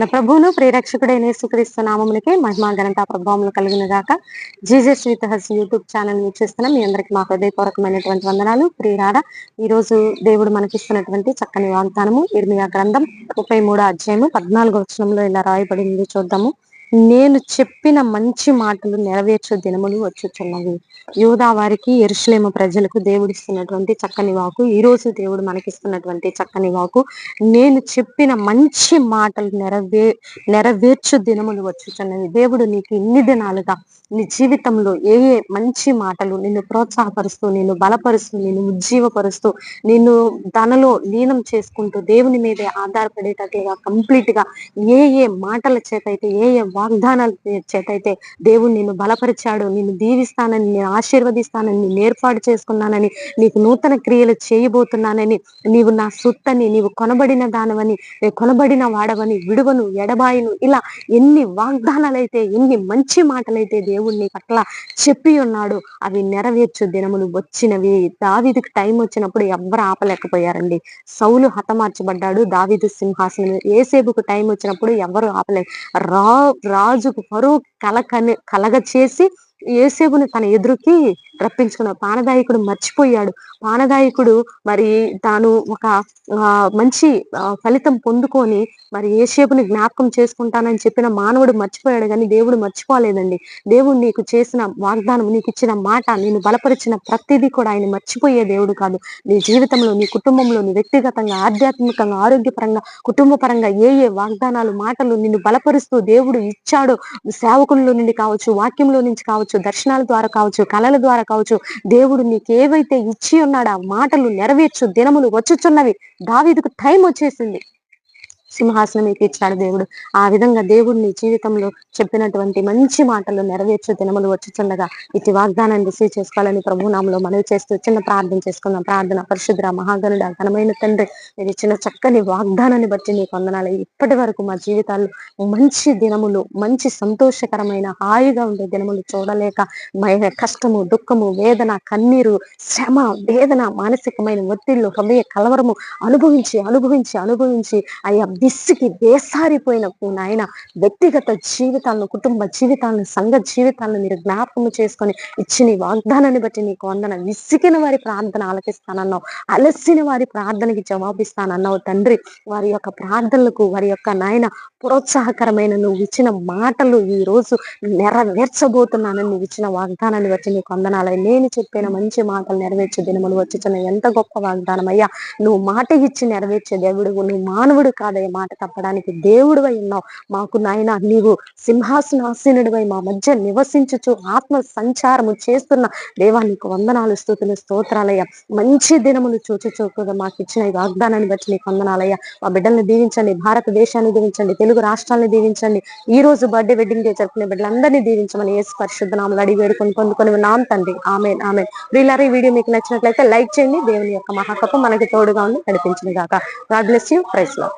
మన ప్రభువును ప్రేరక్షకుడైన యేసుక్రీస్తు నామములకే మహిమా ఘనత ప్రభావములు కలిగిన గాక. Jesus with us YouTube channel వీక్షిస్తున్నాం మీ అందరికి మా హృదయపూర్వకమైనటువంటి వందనాలు. ప్రియురార ఈ రోజు దేవుడు మనకిస్తున్నటువంటి చక్కని వాగ్దానము ఇర్మియా గ్రంథం ముప్పై మూడో అధ్యాయము పద్నాలుగో వచనంలో ఇలా రాయబడింది. చూద్దాము. నేను చెప్పిన మంచి మాటలు నెరవేర్చే దినములు వచ్చుచున్నవి. యోధా వారికి ఎరుషులేమ ప్రజలకు దేవుడిస్తున్నటువంటి చక్కని వాకు ఈ రోజు దేవుడు మనకిస్తున్నటువంటి చక్కని వాకు నేను చెప్పిన మంచి మాటలు నెరవే నెరవేర్చు దినములు వచ్చుచున్నవి. దేవుడు నీకు ఇన్ని దినాలుగా నీ జీవితంలో ఏ ఏ మంచి మాటలు నిన్ను ప్రోత్సాహపరుస్తూ నిన్ను బలపరుస్తూ నిన్ను ఉజ్జీవపరుస్తూ నిన్ను తనలో లీనం చేసుకుంటూ దేవుని మీదే ఆధారపడేటట్లుగా కంప్లీట్గా ఏ ఏ మాటల చేత అయితే ఏ ఏ వాగ్దానాల చేత అయితే దేవుడు నిన్ను బలపరిచాడు నిన్ను దీవిస్తానని నేను ఆశీర్వదిస్తానని నేను ఏర్పాటు చేసుకున్నానని నీకు నూతన క్రియలు చేయబోతున్నానని నీవు నా సొత్తని నీవు కొనబడిన దానవని కొనబడిన వాడవని విడువను ఎడబాయిను ఇలా ఎన్ని వాగ్దానాలైతే ఎన్ని మంచి మాటలైతే దేవుడు నీకు అట్లా చెప్పి ఉన్నాడు అవి నెరవేర్చు దినములు వచ్చినవి. దావిదికి టైం వచ్చినప్పుడు ఎవ్వరు ఆపలేకపోయారండి. సౌలు హతమార్చబడ్డాడు దావీదు సింహాసనం ఏసేపుకు టైం వచ్చినప్పుడు ఎవరు ఆపలే. రా రాజుకు పరువు కలకని కలగ చేసి ఏసేపుని తన ఎదురుకి రప్పించుకున్నాడు. పానదాయకుడు మర్చిపోయాడు. పానదాయకుడు మరి తాను ఒక మంచి ఫలితం పొందుకొని మరి ఏషేపుని జ్ఞాపకం చేసుకుంటానని చెప్పిన మానవుడు మర్చిపోయాడు కానీ దేవుడు మర్చిపోలేదండి. దేవుడు నీకు చేసిన వాగ్దానం నీకు ఇచ్చిన మాట నేను బలపరిచిన ప్రతిదీ కూడా ఆయన మర్చిపోయే దేవుడు కాదు. నీ జీవితంలో నీ కుటుంబంలో నీ వ్యక్తిగతంగా ఆధ్యాత్మికంగా ఆరోగ్యపరంగా కుటుంబ పరంగా ఏ ఏ వాగ్దానాలు మాటలు నిన్ను బలపరుస్తూ దేవుడు ఇచ్చాడో. సేవకుల్లో నుండి కావచ్చు వాక్యంలో నుంచి కావచ్చు దర్శనాల ద్వారా కావచ్చు కళల ద్వారా కావచ్చు. దేవుడు నీకు ఏవైతే ఇచ్చి ఉన్నాడో ఆ మాటలు నెరవేర్చు. దినములు వచ్చుచున్నవి. దావీదుకు టైం వచ్చేసింది. సింహాసనం మీకు ఇచ్చాడు దేవుడు. ఆ విధంగా దేవుడు నీ జీవితంలో చెప్పినటువంటి మంచి మాటలు నెరవేర్చే దినములు వచ్చుచుండగా ఇటు వాగ్దానాన్ని రిసీవ్ చేసుకోవాలని ప్రభునామంలో మనవి చేస్తూ చిన్న ప్రార్థన చేసుకుందాం. ప్రార్థన పరిశుద్ర మహాగణుడ ఘనమైన తండ్రి మీరు ఇచ్చిన చక్కని వాగ్దానాన్ని బట్టి నీకు వందనాలు. ఇప్పటి వరకు మా జీవితాల్లో మంచి దినములు మంచి సంతోషకరమైన హాయిగా ఉండే దినములు చూడలేక కష్టము దుఃఖము వేదన కన్నీరు శ్రమ వేదన మానసికమైన ఒత్తిళ్ళు హృదయ కలవరము అనుభవించి అనుభవించి అనుభవించి అయ్యా బిస్సికి వేసారిపోయినప్పుడు నాయన వ్యక్తిగత జీవితాలను కుటుంబ జీవితాలను సంఘ జీవితాలను మీరు జ్ఞాపకం చేసుకొని ఇచ్చిన వాగ్దానాన్ని బట్టి నీకు వందన. విసిగిన వారి ప్రార్థన ఆలకిస్తానన్నావు. అలసిన వారి ప్రార్థనకి జవాబిస్తానన్నావు తండ్రి. వారి యొక్క ప్రార్థనలకు వారి యొక్క నాయన ప్రోత్సాహకరమైన నువ్వు ఇచ్చిన మాటలు ఈ రోజు నెరవేర్చబోతున్నానని నువ్వు ఇచ్చిన వాగ్దానాన్ని బట్టి నీకు వందనాలయ నేను చెప్పిన మంచి మాటలు నెరవేర్చే దినములు వచ్చిన ఎంత గొప్ప వాగ్దానం అయ్యా. నువ్వు మాట ఇచ్చి నెరవేర్చే దేవుడు నువ్వు మానవుడు కాదయ్య. మాట తప్పడానికి దేవుడు ఉన్నావు. మాకు నాయన నీవు సింహాసనాసీనుడివై మా మధ్య నివసించుచు ఆత్మ సంచారము చేస్తున్న దేవా నీకు వందనాలు స్థుతులు స్తోత్రాలయ్య. మంచి దినములు చూచుచూ కూడా మాకు ఇచ్చిన ఈ వాగ్దానాన్ని బట్టి నీకు వందనాలయ్య. మా బిడ్డల్ని దీవించండి భారతదేశాన్ని దీవించండి తెలుగు రాష్ట్రాలను దీవించండి. ఈ రోజు బర్త్డే వెడ్డింగ్ డే జరుపుకునే బిడ్డలందరినీ దీవించమని యేసు పరిశుద్ధ నామలు అడిగి వేడుకొని పొందుకొని నామ్ తండ్రి. ఆమె ఆమె వీళ్ళారు ఈ వీడియో మీకు నచ్చినట్లయితే లైక్ చేయండి. దేవుని యొక్క మహాకపు మనకి తోడుగా ఉండి నడిపించింది గాక. God bless you. ప్రైస్లో